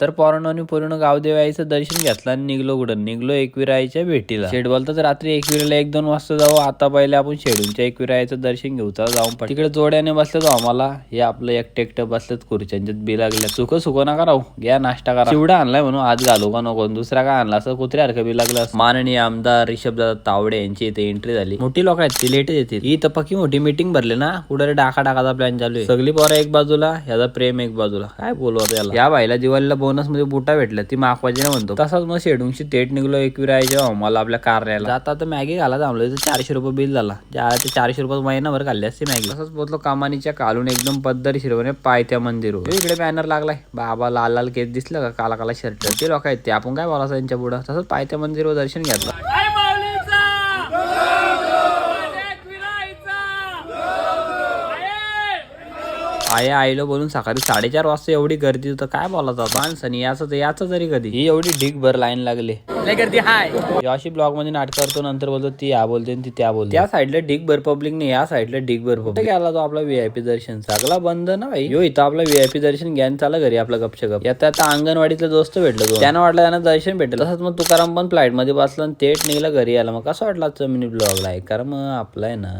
तर पोरांनो आणि पूर्ण गावदेवाईचं दर्शन घेतलं आणि निघलो कुठं? निघलो एकविराईच्या भेटीला. शेड बोलतात रात्री एकविराला एक दोन वाजता जाऊ. आता पहिले आपण शेडूनच्या एकविरायचं दर्शन घेऊ. चला जाऊन तिकडे जोड्याने बसलं जाऊ हो आम्हाला. हे आपलं एकटे एकटं बसलेत खुर्च्यांच्यात. बी लागल्या सुख सुख नका राहू. घ्या नाश्ता करा. चिवडा आणलाय म्हणून आज घालू का नको? दुसरा काय आणला असं? कुत्र्यासारखं बी लागला माननीय आमदार रिषभदादा तावडे यांची इथे एंट्री झाली. मोठी लोक आहेत. ती लेट येतील. ही तर पक्की मोठी मीटिंग भरली ना? कुठे डाका डाकाचा प्लॅन चालू आहे. सगळी पोरं एक बाजूला याचा प्रेम एक बाजूला. काय बोलू आता याला? या बाईला दिवाळीला बोनसमध्ये बुटा भेटल्या ती मागवायची ना म्हणतो. तसाच मग शेडूंशी थेट निघलो जेव्हा मला आपल्या कार्याला आता तर मॅगी घाला थांबलो तर चारशे रुपये बिल झाला. ज्या ते चारशे रुपये महिनाभर खाल्ली असते मॅगी. तसंच बोलतो कामानीच्या कालून एकदम पद्धतशीरपणे पायथ्या मंदिर इकडे बॅनर लागलाय. बाबा लाल लाल केस दिसलं का? काला काला शर्ट ते लोक आहेत ते. आपण काय बोलायचं त्यांच्या पुढं? तसंच पायथ्या मंदिरवर दर्शन घेतलं. आय आईलो बोलून सकाळी साडेचार वाजता एवढी गर्दी होतं काय बोलायचं आता? माणसानी याचं याचं तरी कधी. ही एवढी ढीक भर लाईन लागली. लय गर्दी हाय. अशी ब्लॉगमध्ये नाटक करतो नंतर बोलतो ती या बोलते आणि ती त्या बोलते. त्या साईडला ढीक भर पब्लिक नाही या साईडला ढीक भर पब्लिक गेला तो आपला व्हीआयपी दर्शन? सगळा बंद ना भाई? यो इथं आपला व्हीआयपी दर्शन घ्यान चाला घरी आपला गपच्या गप यात आता अंगणवाडीतला दोस्त भेटला तो त्यानं वाटलं त्यांना दर्शन भेटलं. तसंच मग तुकाराम पण फ्लाईटमध्ये बसला आणि थेट निघला घरी आला मग कसं वाटलं आजचा मिनी ब्लॉग लाईक कारण मग आपला आहे ना.